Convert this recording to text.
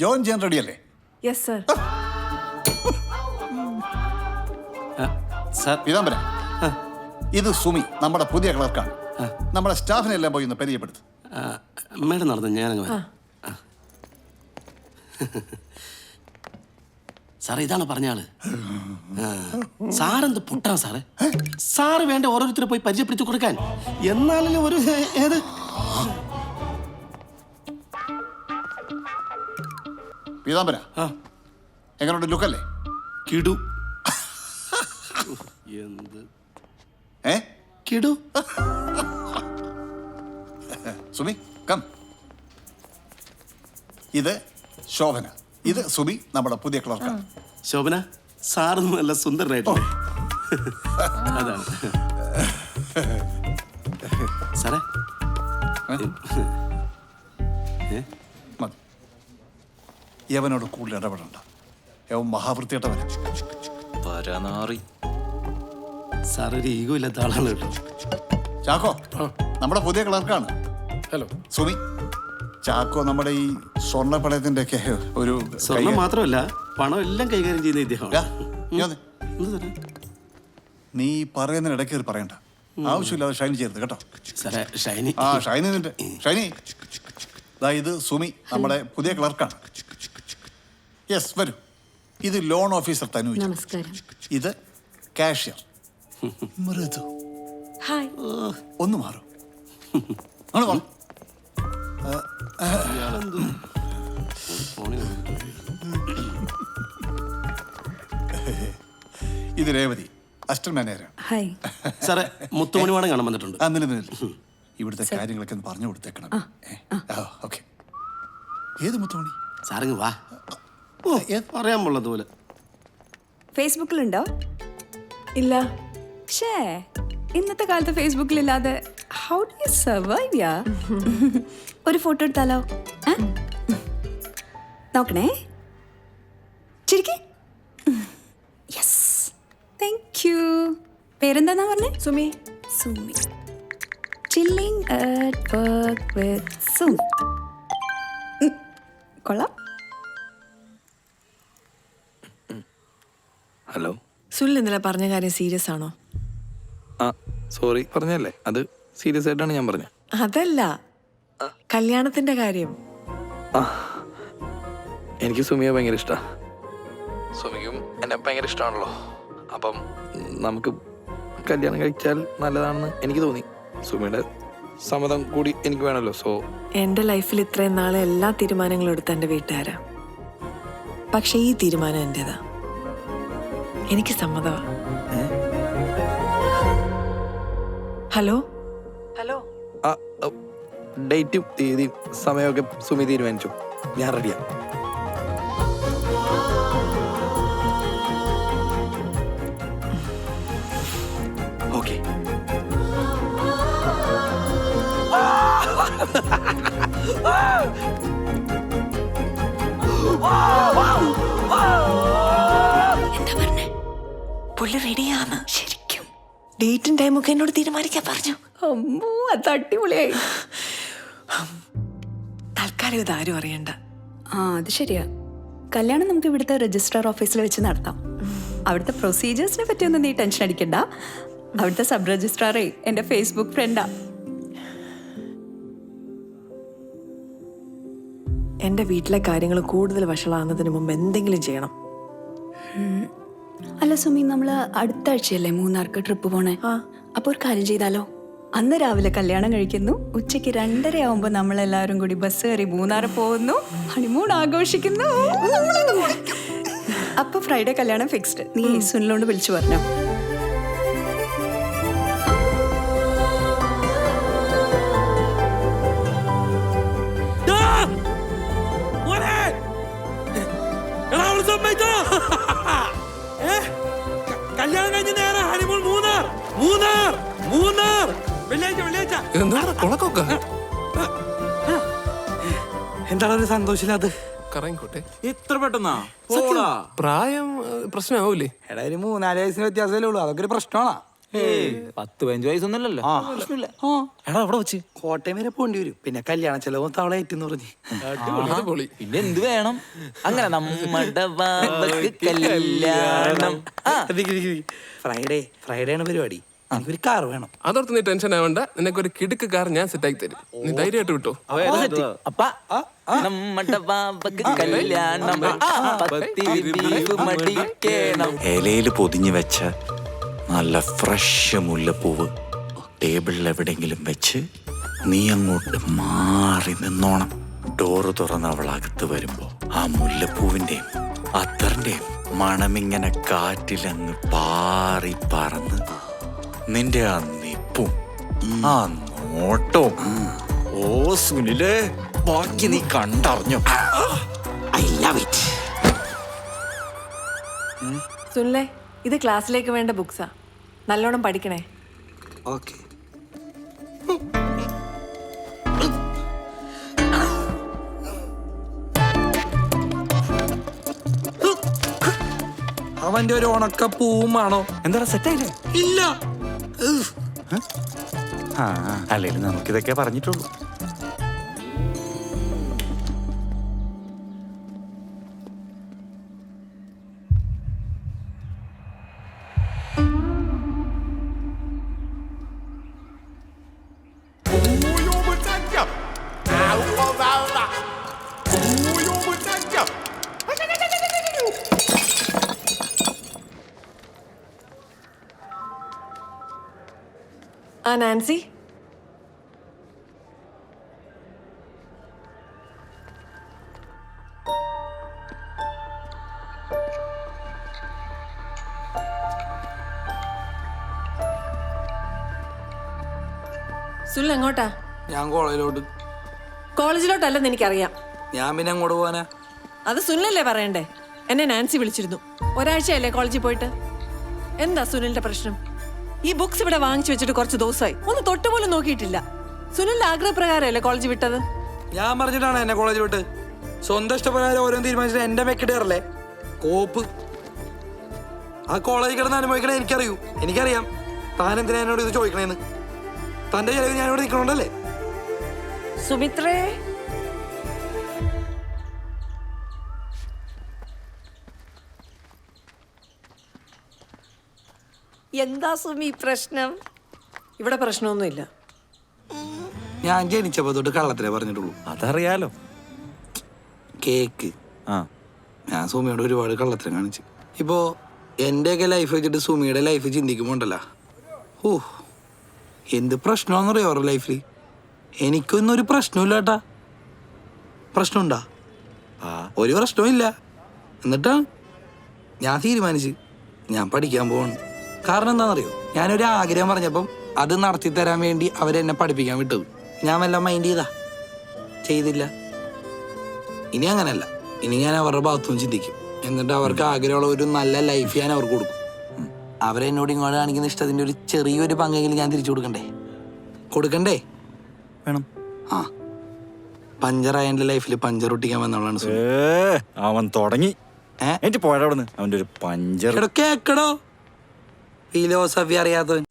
Join ചെയ്യാൻ റെഡിയല്ലേ? Yes sir. Sir Peethambara ഇത് സുമി നമ്മുടെ പുതിയ ക്ലർക്കാണ്. നമ്മുടെ സ്റ്റാഫിനെ എല്ലാം പോയി ഒന്ന് പരിചയപ്പെടുത്തു. മേഡം നടന്നു ഞാനങ്ങ് വരാം. സാറേ ഇതാണ് പറഞ്ഞ ആൾ. ആ. സാറെന്ത് പുട്ടാണ് സാറേ? സാറ് വേണ്ട ഓരോരുത്തരെ പോയി പരിചയപ്പെടുത്തി കൊടുക്കാൻ. എന്നാലല്ലേ ഒരു ഏത്? പീതാംബര. എങ്ങനെയുണ്ട് ലുക്കല്ലേ? കിടു. എന്ത്? ഏ? കിടു. സുമി കം. ഇത് ശോഭന. ഇത് സുബി നമ്മുടെ പുതിയ ക്ലർക്കാണ് ശോഭന സാറ് നല്ല സുന്ദരനായിട്ടോ അതാണ്. സാറേ. ഏ? യവനോട് കൂടുതൽ ഇടപെടണ്ട. യവൻ മഹാവൃത്തിയിട്ടവൻ പരനാറി സാർ ഒരു ഈഗോ ഇല്ലാത്ത ആളാണ് കേട്ടോ. ചാക്കോ നമ്മുടെ പുതിയ ക്ലർക്കാണ്. ഹലോ. സുമി ചാക്കോ നമ്മുടെ ഈ സ്വർണപ്പണയത്തിന്റെ ഒക്കെ ഒരു സ്വർണം മാത്രമല്ല പണം എല്ലാം കൈകാര്യം ചെയ്യുന്ന ഇദ്ദേഹം നീ പറയുന്നതിന് ഇടയ്ക്ക് പറയണ്ട. ആവശ്യമില്ലാതെ ഷൈനി ചെയ്യരുത് കേട്ടോ. ഷൈനി. ആ ഷൈനി നിന്റെ ഷൈനി. ഇത് സുമി നമ്മുടെ പുതിയ ക്ലർക്കാണ്. യെസ് വരൂ. ഇത് ലോൺ ഓഫീസർ തനു നമസ്കാരം. ഇത് കാഷ്യർ മൃദു. ഹായ് ഒന്ന് മാറും. ഇത് രേവതി അസിസ്റ്റന്റ് മാനേജറാണ് ഹായ് സാറേ മുത്തുമണിവാടം കാണാൻ വന്നിട്ടുണ്ട്. ആ നില നില ഇവിടുത്തെ കാര്യങ്ങളൊക്കെ ഒന്ന് പറഞ്ഞു കൊടുത്തേക്കണം. ഓക്കെ. ഏത് മുത്തുമണി? സാറിങ് വാ. ഓ പറയാൻ പോള്ളത് പോലെ ഫേസ്ബുക്കിലുണ്ടോ? ഇല്ല. ഷേ ഇന്നത്തെ കാലത്ത് ഫേസ്ബുക്കിലില്ലാതെ ഹൗ ഡു യു സർവൈവ് യാ? ഒരു ഫോട്ടോ എടുത്താലോ? നോക്കണേ. ചിരിക്കേ. യെസ് താങ്ക് യു പേരെന്താന്നാ പറഞ്ഞേ? Sumi. Sumi. Chilling at work with Sumi കൊള്ളാം. സുനിൽ ഇന്നലെ പറഞ്ഞ കാര്യം സീരിയസ് ആണോ? ആ സോറി പറഞ്ഞല്ലേ അത് സീരിയസ് ആയിട്ടാണ് ഞാൻ പറഞ്ഞത്. അതല്ല. കല്യാണത്തിന്റെ കാര്യം. എനിക്ക് സുമിയെ ഭയങ്കര ഇഷ്ടാ. സുമിക്കും എന്നെ ഭയങ്കര ഇഷ്ടമാണല്ലോ അപ്പം നമുക്ക് കല്യാണം കഴിച്ചാൽ നല്ലതാണെന്ന് എനിക്ക് തോന്നി. സുമിയുടെ സമ്മതം കൂടി എനിക്ക് വേണമല്ലോ സോ. എന്റെ ലൈഫിൽ ഇത്രയും നാളെ എല്ലാ തീരുമാനങ്ങളും എടുത്ത എന്റെ വീട്ടുകാരാ. പക്ഷെ ഈ തീരുമാനം എന്റേതാ? എനിക്ക് സമ്മതമാ ഹലോ? ഹലോ? ഡേറ്റും തീയതിയും സമയമൊക്കെ സുമി തീരുമാനിച്ചു. ഞാൻ റെഡിയാ. പുള്ളി റെഡിയാന്ന് ശരിക്കും. ഡേറ്റും ടൈമും ഒക്കെ എന്നോട് തീരുമാനിക്കാൻ പറഞ്ഞു. അമ്മൂ അത് അടിപൊളിയായി. തൽക്കാലം ഇത് ആരും അറിയണ്ട. ആ അത് ശരിയാ. കല്യാണം നമുക്ക് ഇവിടുത്തെ രജിസ്ട്രാർ ഓഫീസിൽ വെച്ച് നടത്താം. അവിടുത്തെ പ്രൊസീജിയേഴ്സിനെ പറ്റിയൊന്നും നീ ടെൻഷൻ അടിക്കണ്ട. അവിടുത്തെ സബ് രജിസ്ട്രാറേ എന്റെ ഫേസ്ബുക്ക് ഫ്രണ്ടാ എന്റെ വീട്ടിലെ കാര്യങ്ങൾ കൂടുതൽ വഷളാകുന്നതിന് മുമ്പ് എന്തെങ്കിലും ചെയ്യണം. അല്ല സുമി നമ്മൾ അടുത്ത ആഴ്ചയല്ലേ മൂന്നാർക്ക് ട്രിപ്പ് പോണേ? അപ്പൊ ഒരു കാര്യം ചെയ്താലോ? അന്ന് രാവിലെ കല്യാണം കഴിക്കുന്നു ഉച്ചയ്ക്ക് രണ്ടര ആവുമ്പോ നമ്മൾ എല്ലാവരും കൂടി ബസ് കയറി മൂന്നാർ പോകുന്നു ഹണിമൂൺ ആഘോഷിക്കുന്നു. അപ്പൊ ഫ്രൈഡേ കല്യാണം ഫിക്സ്ഡ് നീ സുനിലോണ്ട് വിളിച്ചു പറഞ്ഞോ? വെള്ളിയാഴ്ച എന്താ ഉണക്കൊക്കെ എന്താണ് ഒരു സന്തോഷമില്ലാത്ത കറങ്ങിക്കോട്ടെ. ഇത്ര പെട്ടെന്നാ? പോടാ. പ്രായം പ്രശ്നമാവൂലേ? എടാ ഒരു മൂന്നാൽ വയസ്സിന് വ്യത്യാസമല്ലേ ഉള്ളൂ. അതൊക്കെ ഒരു പ്രശ്നമാണോ. പത്ത് പതിനഞ്ച് വയസ്സൊന്നുമല്ലല്ലോ. പ്രശ്നമില്ല. എടാ അവിടെ വെച്ച്. കോട്ടയം വരെ പോണ്ടി വരും. പിന്നെ കല്യാണ ചെലവും തവള ഏറ്റെന്ന് പറഞ്ഞു. പിന്നെ എന്ത് വേണം? അങ്ങനെ നമ്മുടെ കല്യാണം. ഫ്രൈഡേ ഫ്രൈഡേ ആണ് പരിപാടി. എനിക്കൊരു കാർ വേണം. അതോർത്ത് നീ ടെൻഷൻ ആവണ്ട. നിനക്ക് ഒരു കിടുക്ക് കാർ ഞാൻ സെറ്റ് ആക്കി തരും. നീ ധൈര്യമായിട്ട് വിട്ടോ. അപ്പ നമ്മുടെ ബാബക്ക് കല്യാണം. ആ, പത്തിരി ബീഫ് മടിക്കണം ഇലയിൽ പൊതിഞ്ഞു വെച്ച നല്ല ഫ്രഷ് മുല്ലപ്പൂവ് ടേബിളിൽ എവിടെങ്കിലും വെച്ച് നീ അങ്ങോട്ട് മാറി നിന്നോണം. ഡോറ് തുറന്ന് അവൾ അകത്ത് വരുമ്പോ ആ മുല്ലപ്പൂവിന്റെയും അത്തറിന്റെയും മണമിങ്ങനെ കാറ്റിലങ്ങ് പാറി പറന്ന് നിന്റെ ആ നിപ്പും ആ നോട്ടവും. ഓ സുനിലെ ബാക്കി നീ കണ്ടറിഞ്ഞു? ഐ ലവ് ഇറ്റ് സുനിലെ ഇത് ക്ലാസ്സിലേക്ക് വേണ്ട ബുക്സാ. നല്ലോണം പഠിക്കണേ. ഓക്കെ അവന്റെ ഒരു ഉണക്ക പൂവുമാണോ എന്താ സെറ്റായില്ലേ ഇല്ല. ആ അല്ലെങ്കിൽ നമുക്കിതൊക്കെ പറഞ്ഞിട്ടുള്ളൂ. ആ നാൻസി? സുനിൽ എങ്ങോട്ടാ ഞാൻ കോളേജിലോട്ട്. കോളേജിലോട്ടല്ലെന്ന് എനിക്കറിയാം. ഞാൻ പിന്നെ അങ്ങോട്ട് പോവാനാ? അത് സുനിലല്ലേ പറയണ്ടേ? എന്നെ നാൻസി വിളിച്ചിരുന്നു. ഒരാഴ്ചയല്ലേ കോളേജിൽ പോയിട്ട്? എന്താ സുനിലിന്റെ പ്രശ്നം? ഈ ബുക്സ് ഇവിടെ വാങ്ങിച്ചു വെച്ചിട്ട് കുറച്ച് ദിവസമായി. ഒന്ന് തൊട്ട് പോലും നോക്കിയിട്ടില്ല. സുനിലിന്റെ ആഗ്രഹപ്രകാരമല്ലേ കോളേജ് വിട്ടത്? ഞാൻ പറഞ്ഞിട്ടാണ് എന്നെ കോളേജ് വിട്ട്. സ്വന്തം ഇഷ്ടപ്രകാരം ഓരോ തീരുമാനിച്ചിട്ട് എന്റെ മെക്കിടേറല്ലേ കോപ്പ്. ആ കോളേജ് കിടന്ന് അനുഭവിക്കണേ എനിക്കറിയൂ. എനിക്കറിയാം. താൻ എന്തിനാ എന്നോട് ഇത് ചോദിക്കണേന്ന്. തന്റെ ചെലവ് ഞാൻ ഇവിടെ നിൽക്കണോണ്ടല്ലേ? സുമിത്രേ എന്താ സുമി പ്രശ്നം? ഇവിടെ പ്രശ്നമൊന്നുമില്ല. ഞാൻ ജനിച്ചപ്പോ തൊട്ട് കള്ളത്തിലേ പറഞ്ഞിട്ടുള്ളൂ. അതറിയാലോ. കേക്ക്. ആ. ഞാൻ സുമിയോട് ഒരുപാട് കള്ളത്തിലും കാണിച്ചു. ഇപ്പോ എന്റെയൊക്കെ ലൈഫ് വെച്ചിട്ട് സുമിയുടെ ലൈഫ് ചിന്തിക്കുമ്പോണ്ടല്ല. ഓ എന്ത് പ്രശ്നമാണെന്നറിയോ അവരുടെ ലൈഫിൽ എനിക്കൊന്നും ഒരു പ്രശ്നമില്ല കേട്ടാ പ്രശ്നമുണ്ടാ ഒരു പ്രശ്നവും ഇല്ല എന്നിട്ടാ? ഞാൻ തീരുമാനിച്ച് ഞാൻ പഠിക്കാൻ പോവാണ്. കാരണം എന്താണെന്നറിയോ? ഞാനൊരു ആഗ്രഹം പറഞ്ഞപ്പം അത് നടത്തി തരാൻ വേണ്ടി അവരെന്നെ പഠിപ്പിക്കാൻ വിട്ടത്. ഞാൻ വല്ല മൈൻഡ് ചെയ്താ? ചെയ്തില്ല. ഇനി അങ്ങനല്ല. ഇനി ഞാൻ അവരുടെ ഭാഗത്തും ചിന്തിക്കും. എന്നിട്ട് അവർക്ക് ആഗ്രഹമുള്ള ഒരു നല്ല ലൈഫ് ഞാൻ അവർക്ക് കൊടുക്കും. അവരെന്നോട് ഇങ്ങോട്ട് കാണിക്കുന്ന ഇഷ്ടത്തിന്റെ ഒരു ചെറിയൊരു പങ്കെങ്കിലും ഞാൻ തിരിച്ചു കൊടുക്കണ്ടേ? കൊടുക്കണ്ടേ? വേണം. ആ. പഞ്ചറായ എന്റെ ലൈഫിൽ പഞ്ചർ ഒട്ടിക്കാൻ വന്നവളാണ് അവൻ തുടങ്ങി. ഏ? എനിക്ക് പോയടവിടുന്ന് അവന്റെ അവന്റെ ഒരു പഞ്ചർ. എടോ കേക്കടോ. Villosa Viaredo.